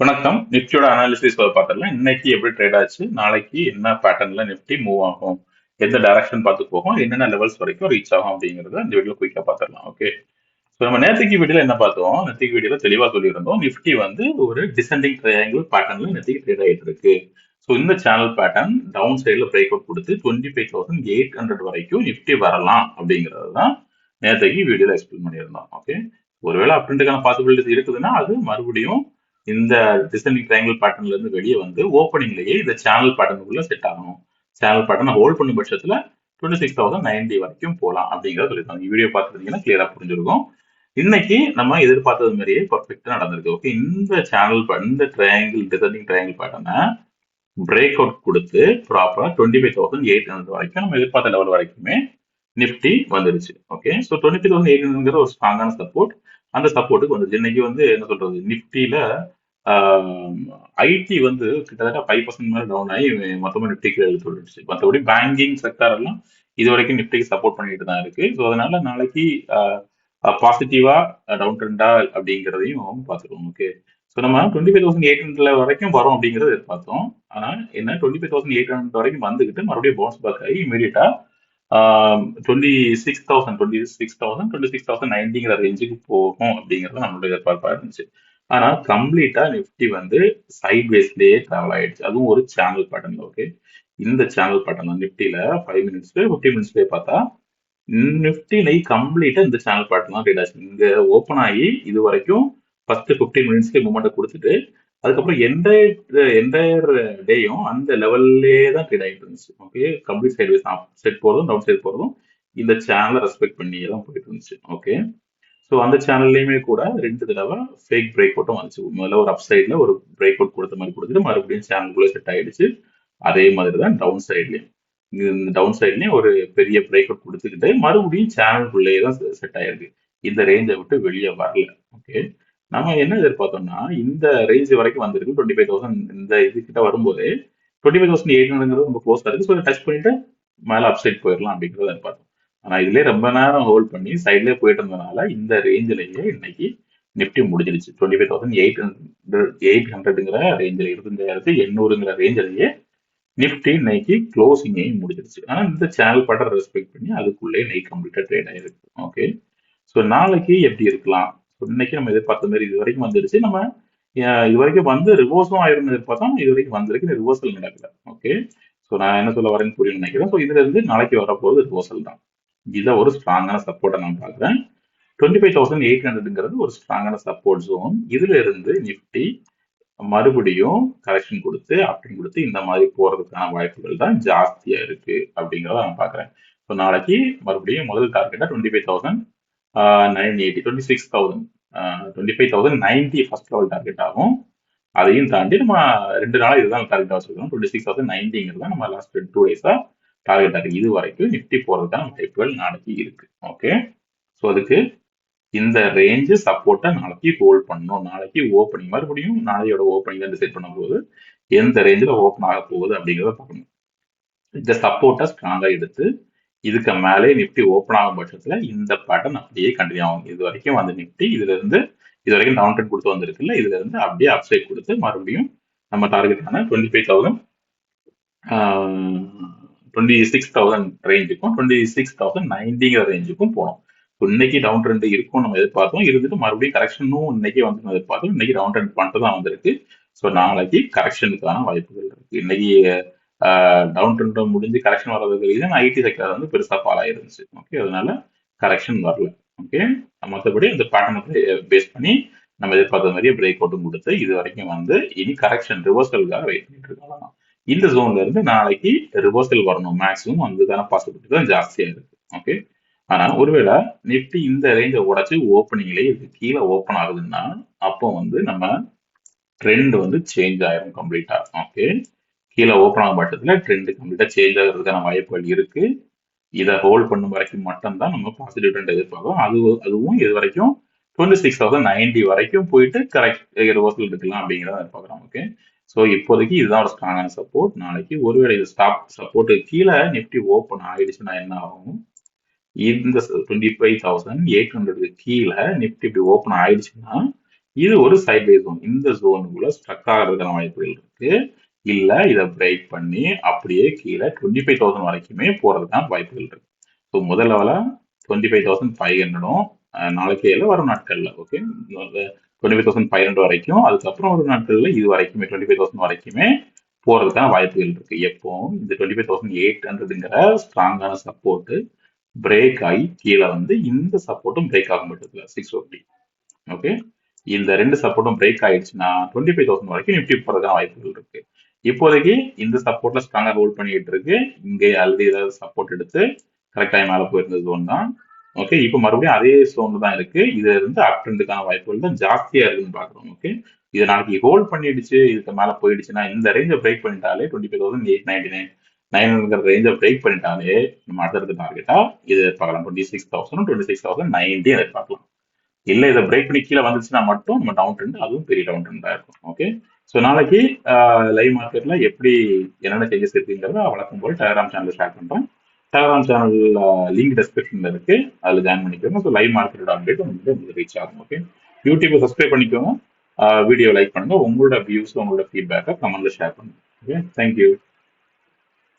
வணக்கம். நிஃப்டியோட அனாலிசிஸ் பார்த்துடலாம் இன்னைக்கு எப்படி ட்ரேட் ஆச்சு நாளைக்கு என்ன பேட்டர்ன்ல நிஃப்டி மூவ் ஆகும் எந்த டைரக்ஷன் பார்த்து போகும் என்னென்ன லெவல்ஸ் வரைக்கும் ரீச் ஆகும் அப்படிங்கறத இந்த வீடியோ குயிக்கா பார்த்துடலாம் ஓகே ஸோ நம்ம நேற்றுக்கு வீடியோல என்ன பார்த்தோம்? நேற்றுக்கு வீடியோல தெளிவா சொல்லியிருந்தோம் நிஃப்டி வந்து ஒரு டிசெண்டிங் ட்ரையாங்கிள் பேட்டர்ன்ல நேற்றுக்கு ட்ரேட் ஆகிட்டு இருக்கு. ஸோ இந்த சேனல் பேட்டர்ன் டவுன் சைடில் பிரேக் அவுட் கொடுத்து twenty five thousand eight hundred வரைக்கும் நிஃப்டி வரலாம் அப்படிங்கிறது தான் நேற்றுக்கு வீடியோல எக்ஸ்பிளைன் பண்ணியிருந்தோம் ஓகே ஒருவேளை அப்படின்றதுக்கான பாசிபிலிட்டிஸ் இருக்குதுன்னா அது மறுபடியும் இந்த டிசைனிங் ட்ரையாங்கிள் பேட்டர்ன்ல இருந்து வெளியே வந்து ஓப்பனிங்லயே இந்த சேனல் பேட்டர்னுக்குள்ள செட் ஆகணும். சேனல் பேட்டர்ன் ஹோல்ட் பண்ணும் பட்சத்துல டுவெண்ட்டி சிக்ஸ் தௌசண்ட் நைன்டி வரைக்கும் போகலாம் அப்படிங்கிறத சொல்லியிருக்காங்க. வீடியோ பார்த்துருந்தீங்கன்னா கிளியரா புரிஞ்சிருக்கும். இன்னைக்கு நம்ம எதிர்பார்த்தது மாதிரியே பர்ஃபெக்டா நடந்திருக்கு. ஓகே இந்த சேனல் இந்த ட்ரையாங்கிள் டிசைனிங் ட்ரையாங்கிள் பேட்டர்னை பிரேக் அவுட் கொடுத்து ப்ராப்பரா twenty five thousand eight hundred வரைக்கும் நம்ம எதிர்பார்த்த லெவல் வரைக்குமே நிஃப்டி வந்துருச்சு. Okay so twenty five thousand eight ஹண்ட்ரட்ங்கிற ஒரு ஸ்ட்ராங்கான சப்போர்ட் அந்த சப்போர்ட்டுக்கு வந்துருச்சு. இன்னைக்கு வந்து என்ன சொல்றது? நிஃப்டியில ஐடி வந்து கிட்டத்தட்ட ஃபைவ் பர்சன்ட் மேலே டவுன் ஆகி மொத்தமாக நிஃப்டிக்கு சொல்லிடுச்சு மற்றபடி பேங்கிங் செக்டர் எல்லாம் இது வரைக்கும் நிஃப்டிக்கு சப்போர்ட் பண்ணிட்டு தான் இருக்கு. ஸோ அதனால நாளைக்கு பாசிட்டிவா டவுன் ட்ரெண்டா அப்படிங்கிறதையும் பார்த்துருவோம். ஓகே ஸோ நம்ம twenty five thousand eight hundred வரைக்கும் வரும் அப்படிங்கிறத எதிர்பார்த்தோம். ஆனால் என்ன twenty five thousand eight hundred வரைக்கும் வந்துக்கிட்டு மறுபடியும் பவுன்ஸ் பேக் ஆகி இமீடியட்டா twenty six thousand twenty six thousand twenty six thousand நைன்டிங்கிற ரேஞ்சுக்கு போகும் அப்படிங்கிறது நம்மளோட எதிர்பார்ப்பாக இருந்துச்சு. ஆனா கம்ப்ளீட்டா நிஃப்டி வந்து சைட்வேஸ்லேயே ட்ராவல் டிராவல் ஆயிடுச்சு. அதுவும் ஒரு சேனல் பேட்டர்ன் ஓகே இந்த சேனல் பேட்டர்ன் நிஃப்டில ஃபைவ் மினிட்ஸ்ல ஃபிஃப்டி மினிட்ஸ்லேயே பார்த்தா நிஃப்டி நெய் கம்ப்ளீட்டா இந்த சேனல் பேட்டர்ன் தான் ட்ரேட் ஆச்சு. இங்க ஓப்பன் ஆகி இது வரைக்கும் ஃபர்ஸ்ட் ஃபிஃப்டீன் மினிட்ஸ்க்கு மூமெண்ட் கொடுத்துட்டு அதுக்கப்புறம் என்டையர் என்டையர் டேயும் அந்த லெவல்லே தான் ட்ரேட் ஆகிட்டு இருந்துச்சு ஓகே கம்ப்ளீட் சைட்வேஸ் செட் போகிறதும் டவுன் சைட் போகிறதும் இந்த சேனலை ரெஸ்பெக்ட் பண்ணியே தான் போயிட்டு இருந்துச்சு ஓகே ஸோ அந்த சேனல்லையுமே கூட ரெண்டு தடவை ஃபேக் பிரேக் அவுட்டும் வந்துச்சு. முதல்ல ஒரு அப் சைடில் ஒரு பிரேக் அவுட் கொடுத்த மாதிரி கொடுத்துட்டு மறுபடியும் சேனலுக்குள்ளே செட் ஆகிடுச்சு அதே மாதிரி தான் டவுன் சைட்லேயும் இந்த டவுன் சைட்லேயும் ஒரு பெரிய பிரேக் அவுட் கொடுத்துக்கிட்டு மறுபடியும் சேனலுக்குள்ளேயே தான் செட் ஆயிருக்கு. இந்த ரேஞ்சை விட்டு வெளியே வரல. ஓகே நம்ம என்ன எதிர்பார்த்தோம்னா இந்த ரேஞ்ச் வரைக்கும் வந்திருக்கு. டுவெண்ட்டி ஃபைவ் தௌசண்ட் இந்த இது கிட்ட வரும்போது twenty five thousand eight hundred ரொம்ப க்ளோஸாக இருக்குது ஸோ டச் பண்ணிட்டு மேலே அப்சைட் போயிடலாம் அப்படிங்கிறத எதிர்பார்த்தோம். ஆனால் இதுலேயே ரொம்ப நேரம் ஹோல்ட் பண்ணி சைட்லேயே போயிட்டு இருந்ததுனால இந்த ரேஞ்சிலேயே இன்னைக்கு நிஃப்டி முடிஞ்சிருச்சு. Twenty five thousand eight hundred eight ஹண்ட்ரட்ங்கிற ரேஞ்சில் இருபத்தஞ்சாயிரத்து எண்ணூறுங்கிற ரேஞ்சிலேயே நிஃப்டி இன்னைக்கு க்ளோசிங்கையும் முடிஞ்சிருச்சு. ஆனால் இந்த சேனல் பட்டர் ரெஸ்பெக்ட் பண்ணி அதுக்குள்ளே இன்னைக்கு கம்ப்ளீட்டாக ட்ரேட் ஆயிருக்கு. ஓகே ஸோ நாளைக்கு எப்படி இருக்கலாம்? இன்னைக்கு நம்ம எதிர்பார்த்த மாதிரி இது வரைக்கும் வந்துருச்சு. நம்ம இது வரைக்கும் வந்து ரிவர்ஸும் ஆயிரும் எதிர்பார்த்தோம் இது வரைக்கும் வந்திருக்கு. ரிவர்சல் நடக்கல. ஓகே ஸோ நான் என்ன சொல்ல வரேன்னு புரியும் நினைக்கிறேன். ஸோ இதுல இருந்து நாளைக்கு வரப்போகுது ரிவர்சல் தான். இதை ஒரு ஸ்ட்ராங்கான சப்போர்ட்டை நான் பார்க்குறேன். டுவெண்ட்டி ஃபைவ் தௌசண்ட் எயிட் ஹண்ட்ரட்ங்கிறது ஒரு ஸ்ட்ராங்கான சப்போர்ட் ஜோன் இதுல இருந்து நிஃப்டி மறுபடியும் கரெக்ஷன் கொடுத்து அப்படின்னு கொடுத்து இந்த மாதிரி போறதுக்கான வாய்ப்புகள் தான் ஜாஸ்தியா இருக்கு அப்படிங்கிறத நான் பார்க்குறேன். ஸோ நாளைக்கு மறுபடியும் முதல் டார்கெட்டா twenty five thousand nine eighty twenty six thousand twenty five thousand ninety first level target ஆகும். அதையும் தாண்டி நம்ம ரெண்டு நாளாக இதுதான் டார்கெட் வச்சிருக்கோம். டுவெண்ட்டி சிக்ஸ் தௌசண்ட் நைன்டிங்கிறது நம்ம லாஸ்ட் டூ டேஸா டார்கெட் ஆகி இது வரைக்கும் நிஃப்டி தான் டைப்புகள் நாளைக்கு இருக்கு. ஓகே ஸோ அதுக்கு இந்த ரேஞ்சு சப்போர்ட்டை நாளைக்கு ஹோல்ட் பண்ணணும். நாளைக்கு ஓப்பனிங் மறுபடியும் நாளையோட ஓப்பனிங் தான் டிசைட் பண்ணும்போது எந்த ரேஞ்சில் ஓப்பன் ஆக போகுது அப்படிங்கிறத பார்க்கணும். இந்த சப்போர்ட்டை ஸ்ட்ராங்காக எடுத்து இதுக்கு மேலே நிஃப்டி ஓப்பன் ஆகும் பட்சத்தில் இந்த பேட்டர்ன் அப்படியே கண்டினியூ ஆகும். இது வரைக்கும் வந்து நிஃப்டி இதுலேருந்து இது வரைக்கும் டவுன் ட்ரெண்ட் கொடுத்து வந்திருக்குல்ல இல்லை? இருந்து அப்படியே அப்சைட் கொடுத்து மறுபடியும் நம்ம டார்கெட்டான twenty five thousand twenty six thousand ரேஞ்சுக்கும் twenty six thousand நைன்டிங்கிற ரேஞ்சுக்கும் போனோம் இன்னைக்கு டவுன் ட்ரெண்ட் இருக்கும் நம்ம எதிர்பார்த்தோம். இருந்துட்டு மறுபடியும் கரெக்ஷனும் இன்னைக்கு வந்து நம்ம எதிர்பார்த்தோம். இன்னைக்கு டவுன் ட்ரெண்ட் பண்ணிட்டு தான் வந்திருக்கு. ஸோ நாளைக்கு கரெக்ஷனுக்கான வாய்ப்புகள் இருக்கு. இன்னைக்கு டவுன் ட்ரெண்ட் முடிஞ்சு கரெக்ஷன் வர்றதுக்கு ரீசன் ஐடி செக்டர் வந்து பெருசாக பாலாயிருந்துச்சு ஓகே அதனால கரெக்ஷன் வரல. ஓகே மற்றபடி இந்த பேட்டர்னை பேஸ் பண்ணி நம்ம எதிர்பார்த்த மாதிரியே பிரேக் அவுட்டும் கொடுத்து இது வரைக்கும் வந்து இனி கரெக்ஷன் ரிவர்சலுக்காக வெயிட் பண்ணிட்டு இருக்கலாம் இந்த ஜோன்ல இருந்து நாளைக்கு ரிவர்சல் வரணும். மேக்ஸிமம் அதுக்கான பாசிபிலிட்டி தான் ஜாஸ்தியா இருக்கு. ஓகே ஆனா ஒருவேளை நிஃப்டி இந்த ரேஞ்சை உடச்சு ஓப்பனிங்லேயே இது கீழே ஓப்பன் ஆகுதுன்னா அப்போ வந்து நம்ம ட்ரெண்ட் வந்து சேஞ்ச் ஆயிரும் கம்ப்ளீட்டா ஓகே கீழே ஓப்பன் ஆகும் பட்சத்தில் ட்ரெண்ட் கம்ப்ளீட்டாக சேஞ்ச் ஆகிறதுக்கான வாய்ப்புகள் இருக்கு. இதை ஹோல்ட் பண்ணும் வரைக்கும் மட்டும்தான் நம்ம பாசிட்டிவ் ட்ரெண்ட் எதிர்பார்க்கிறோம். அது அதுவும் இது வரைக்கும் டுவெண்ட்டி சிக்ஸ் தௌசண்ட் நைன்டி வரைக்கும் போயிட்டு கரெக்ட் ரிவர்சல் இருக்கலாம் அப்படிங்கிறத எதிர்பார்க்குறோம். ஓகே ஸோ இப்போதைக்கு இதுதான் ஒரு ஸ்ட்ராங்கான சப்போர்ட் நாளைக்கு ஒருவேளை இது ஸ்டாப் சப்போர்ட்டுக்கு கீழே நிஃப்டி ஓப்பன் ஆகிடுச்சுன்னா என்ன ஆகும்? இந்த டுவெண்ட்டி ஃபைவ் தௌசண்ட் எயிட் ஹண்ட்ரடுக்கு கீழே நிஃப்டி இப்படி ஓப்பன் ஆயிடுச்சுன்னா இது ஒரு சைட்வே ஜோன் இந்த ஜோனுக்குள்ள ஸ்ட்ரக் ஆகிறதுக்கான வாய்ப்புகள் இருக்கு. இல்ல இதை பிரேக் பண்ணி அப்படியே கீழே டுவெண்ட்டி ஃபைவ் தௌசண்ட் வரைக்குமே போறதுக்கான வாய்ப்புகள் இருக்கு. ஸோ முதல் லெவலா டுவெண்ட்டி ஃபைவ் தௌசண்ட் ஃபைவ் ஹண்ட்ரடும் நாளைக்கே இல்லை வரும் நாட்கள்ல okay twenty five thousand five hundred வரைக்கும். அதுக்கப்புறம் ஒரு நாட்களில் இது வரைக்குமே டுவெண்ட்டி ஃபைவ் தௌசண்ட் வரைக்குமே போகிறதுக்கான வாய்ப்புகள் இருக்கு. எப்போ? இந்த டுவெண்ட்டி ஃபைவ் தௌசண்ட் எயிட் ஹண்ட்ரடுங்கிற ஸ்ட்ராங்கான சப்போர்ட்டு பிரேக் ஆகி கீழே வந்து இந்த சப்போர்ட்டும் பிரேக் ஆக மாட்டேங்குது சிக்ஸ் ஃபிஃப்டி ஓகே இந்த ரெண்டு சப்போர்ட்டும் பிரேக் ஆயிடுச்சுன்னா டுவெண்ட்டி ஃபைவ் தௌசண்ட் வரைக்கும் நிஃப்டி போகிறதுக்கான வாய்ப்புகள் இருக்கு. இப்போதைக்கு இந்த சப்போர்ட்ல ஸ்ட்ராங்கா ஹோல்ட் பண்ணிட்டு இருக்கு. இங்கே ஆல்ரெடி ஏதாவது சப்போர்ட் எடுத்து கரெக்டாக மேலே போயிருந்தது ஒன்று தான். ஓகே இப்போ மறுபடியும் அதே ஜோன் தான் இருக்கு. இது வந்து அப் ட்ரெண்டுக்கான வாய்ப்புகள் தான் ஜாஸ்தியா இருக்குன்னு பாக்குறோம் ஓகே இது நாளைக்கு ஹோல்ட் பண்ணிடுச்சு இதுக்கு மேல போயிடுச்சுன்னா இந்த ரேஞ்சை break பண்ணிட்டாலே twenty five thousand eight ninety nine nine ரேஞ்சை break பண்ணிட்டாலே நம்ம அடுத்தடுத்த டார்கெட்டா இது பார்க்கலாம். Twenty six thousand twenty six thousand ninety எதிர்பார்க்கலாம். இல்ல இதை பிரேக் பண்ணி கீழே வந்துச்சுன்னா மட்டும் நம்ம டவுன் ட்ரெண்ட் அதுவும் பெரிய டவுன் ட்ரெண்டா இருக்கும் ஓகே ஸோ நாளைக்கு லைவ் மார்க்கெட்ல எப்படி என்னென்ன சேஞ்சஸ் இருக்குங்கிறத வழக்கம் போல் டெலகிராம் சேனல் ஷேர் பண்றேன் டெலகிராம் சேனல் லிங்க் டிஸ்கிரிப்ஷன்ல இருக்கு. அதில் ஜாயின் பண்ணிக்கோங்க. ஸோ லைவ் மார்க்கெட்டோட அப்டேட் உங்களுக்கு உங்களுக்கு ரீச் ஆகும் ஓகே யூடியூப்பை சப்ஸ்கிரைப் பண்ணிக்கோங்க. Uh, வீடியோ லைக் பண்ணுங்க. உங்களோட வியூஸ் உங்களோட ஃபீட்பேக்கை கமெண்ட்ல ஷேர் பண்ணுங்க ஓகே தேங்க்யூ